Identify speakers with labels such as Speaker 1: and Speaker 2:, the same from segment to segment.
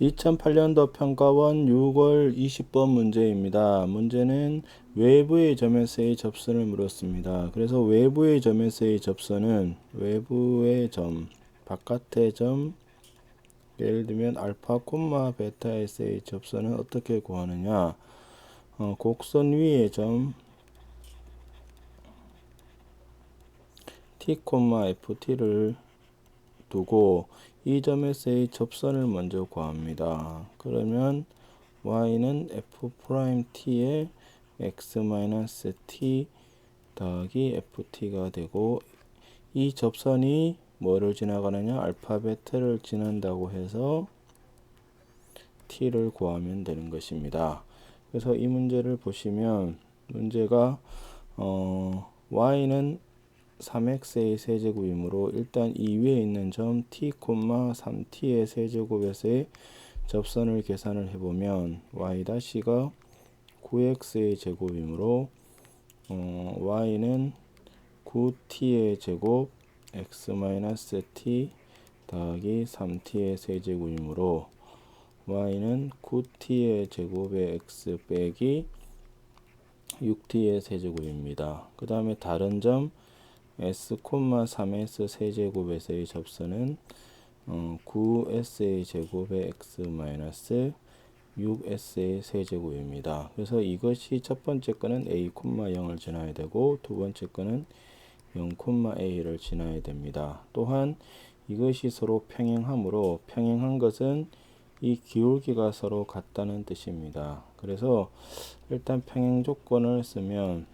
Speaker 1: 2008년도 평가원 6월 20번 문제입니다. 문제는 외부의 점에서의 접선을 물었습니다. 그래서 외부의 점에서의 접선은 외부의 점, 바깥의 점, 예를 들면 알파, 콤마, 베타에서의 접선은 어떻게 구하느냐? 어, 곡선 위의 점 t, ft를 두고 이 점에서의 접선을 먼저 구합니다. 그러면 y는 f't의 x-t 더하기 ft가 되고 이 접선이 뭐를 지나가느냐 알파벳을 지난다고 해서 t를 구하면 되는 것입니다. 그래서 이 문제를 보시면 문제가 어, y는 3x의 세제곱이므로 일단 이 위에 있는 점 t, 3t의 세제곱에서의 접선을 계산을 해보면 y-가 9x의 제곱이므로 어, y는 9t의 제곱 x-t 더하기 3t의 세제곱이므로 y는 9t의 제곱의 x 빼기 6t의 세제곱입니다. 그 다음에 다른 점 s, 3s 세제곱에서의 접선은 어, 9s의 제곱의 x 마이너스 6s의 세제곱입니다. 그래서 이것이 첫 번째 거는 a, 0을 지나야 되고 두 번째 거는 0, a를 지나야 됩니다. 또한 이것이 서로 평행하므로 평행한 것은 이 기울기가 서로 같다는 뜻입니다. 그래서 일단 평행 조건을 쓰면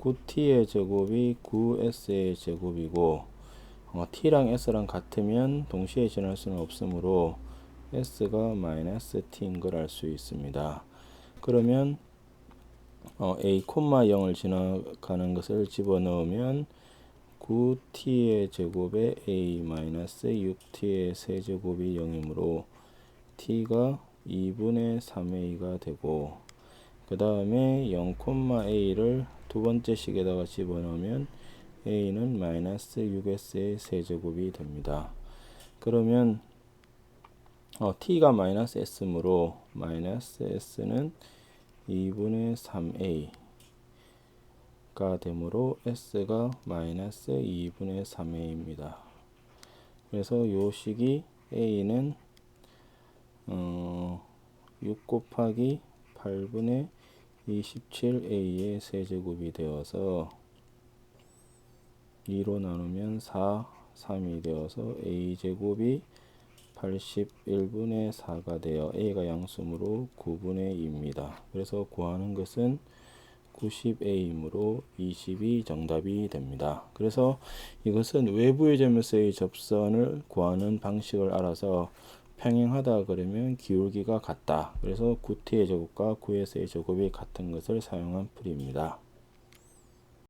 Speaker 1: 9t의 제곱이 9s의 제곱이고 어, t랑 s랑 같으면 동시에 지날 수는 없으므로 s가 마이너스 t인 걸 알 수 있습니다. 그러면 어, a, 0을 지나가는 것을 집어넣으면 9t의 제곱에 a 마이너스 6t의 세제곱이 0이므로 t가 2분의 3a가 되고 그 다음에 0, a를 두 번째 식에다가 집어넣으면 a는 마이너스 6s의 세제곱이 됩니다. 그러면 어, t가 마이너스 s므로 마이너스 s는 2분의 3a가 되므로 s가 마이너스 2분의 3a입니다. 그래서 요 식이 a는 어, 6 곱하기 8분의 27a의 세제곱이 되어서 2로 나누면 4, 3이 되어서 a제곱이 81분의 4가 되어 a가 양수므로 9분의 2입니다. 그래서 구하는 것은 90a이므로 20이 정답이 됩니다. 그래서 이것은 외부의 점에서의 접선을 구하는 방식을 알아서 평행하다 그러면 기울기가 같다. 그래서 9t의 제곱과 9s의 제곱이 같은 것을 사용한 풀이입니다.